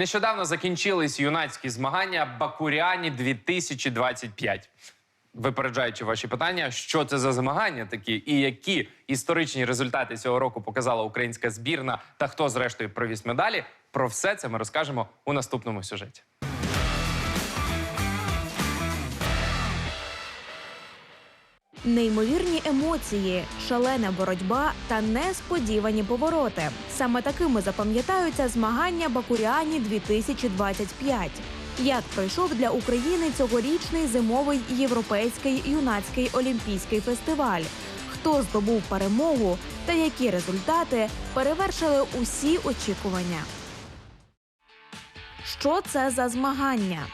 Нещодавно закінчились юнацькі змагання Бакуріані 2025. Випереджаючи ваші питання, що це за змагання такі, і які історичні результати цього року показала українська збірна, та хто зрештою привіз медалі. Про все це ми розкажемо у наступному сюжеті. Неймовірні емоції, шалена боротьба та несподівані повороти. Саме такими запам'ятаються змагання Бакуріані 2025. Як пройшов для України цьогорічний зимовий європейський юнацький олімпійський фестиваль? Хто здобув перемогу та які результати перевершили усі очікування? Що це за змагання?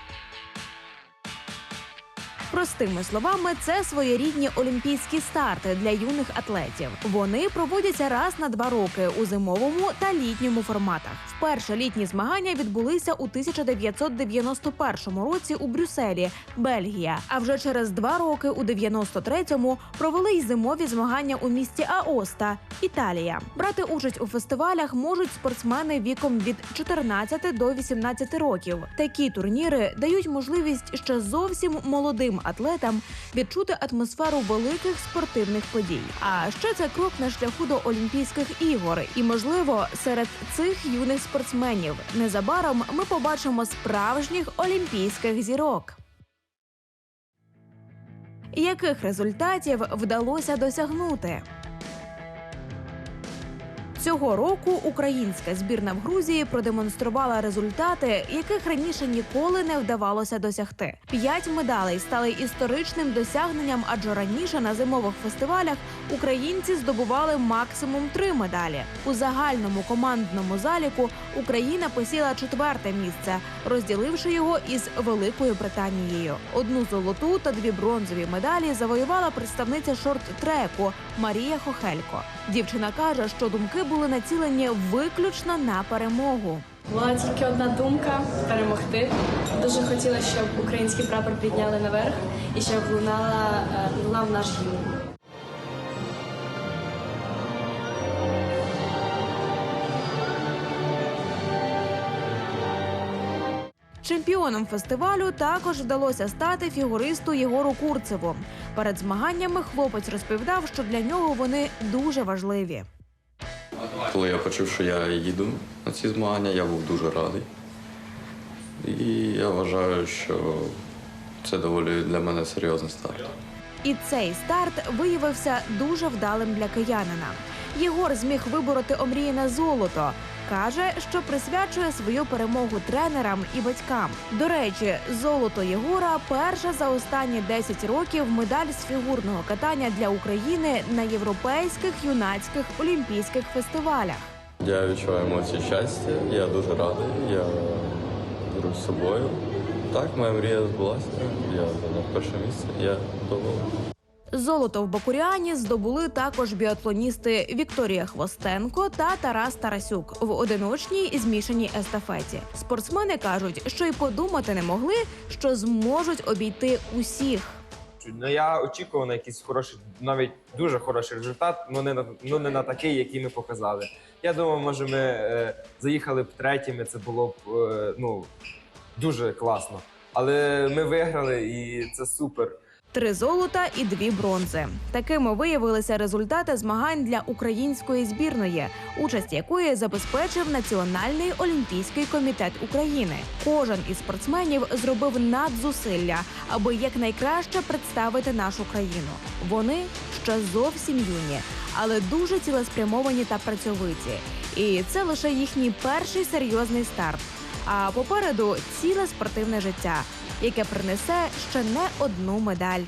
Простими словами, це своєрідні олімпійські старти для юних атлетів. Вони проводяться раз на два роки у зимовому та літньому форматах. Вперше літні змагання відбулися у 1991 році у Брюсселі, Бельгія. А вже через два роки, у 93-му, провели й зимові змагання у місті Аоста, Італія. Брати участь у фестивалях можуть спортсмени віком від 14 до 18 років. Такі турніри дають можливість ще зовсім молодим атлетам відчути атмосферу великих спортивних подій. А ще це крок на шляху до Олімпійських ігор. І можливо, серед цих юних спортсменів незабаром ми побачимо справжніх олімпійських зірок. Яких результатів вдалося досягнути? Цього року українська збірна в Грузії продемонструвала результати, яких раніше ніколи не вдавалося досягти. П'ять медалей стали історичним досягненням, адже раніше на зимових фестивалях українці здобували максимум три медалі. У загальному командному заліку Україна посіла четверте місце, розділивши його із Великою Британією. Одну золоту та дві бронзові медалі завоювала представниця шорт-треку Марія Хохелько. Дівчина каже, що думки були націлені виключно на перемогу. Була тільки одна думка перемогти. Дуже хотіла, щоб український прапор підняли наверх і щоб лунала е, лунав наш гімн. Чемпіоном фестивалю також вдалося стати фігуристу Єгору Курцеву. Перед змаганнями хлопець розповідав, що для нього вони дуже важливі. Коли я почув, що я їду на ці змагання, я був дуже радий. І я вважаю, що це доволі для мене серйозний старт. І цей старт виявився дуже вдалим для киянина. Єгор зміг вибороти омріяне золото. Каже, що присвячує свою перемогу тренерам і батькам. До речі, золото Єгора перша за останні 10 років медаль з фігурного катання для України на європейських юнацьких олімпійських фестивалях. Я відчуваю емоції щастя, я дуже радий, я беру з собою. Так, моя мрія збулася. Я зайняв перше місце, я задоволений. Золото в Бакуріані здобули також біатлоністи Вікторія Хвостенко та Тарас Тарасюк в одиночній змішаній естафеті. Спортсмени кажуть, що й подумати не могли, що зможуть обійти усіх. Ну я очікував на якийсь хороший, навіть дуже хороший результат, ну не на ну не на такий, який ми показали. Я думав, може, ми е, заїхали б третіми, це було б е, ну дуже класно. Але ми виграли, і це супер. Три золота і дві бронзи. Такими виявилися результати змагань для української збірної, участь якої забезпечив Національний олімпійський комітет України. Кожен із спортсменів зробив надзусилля, аби якнайкраще представити нашу країну. Вони ще зовсім юні, але дуже цілеспрямовані та працьовиті. І це лише їхній перший серйозний старт. А попереду ціле спортивне життя, яке принесе ще не одну медаль.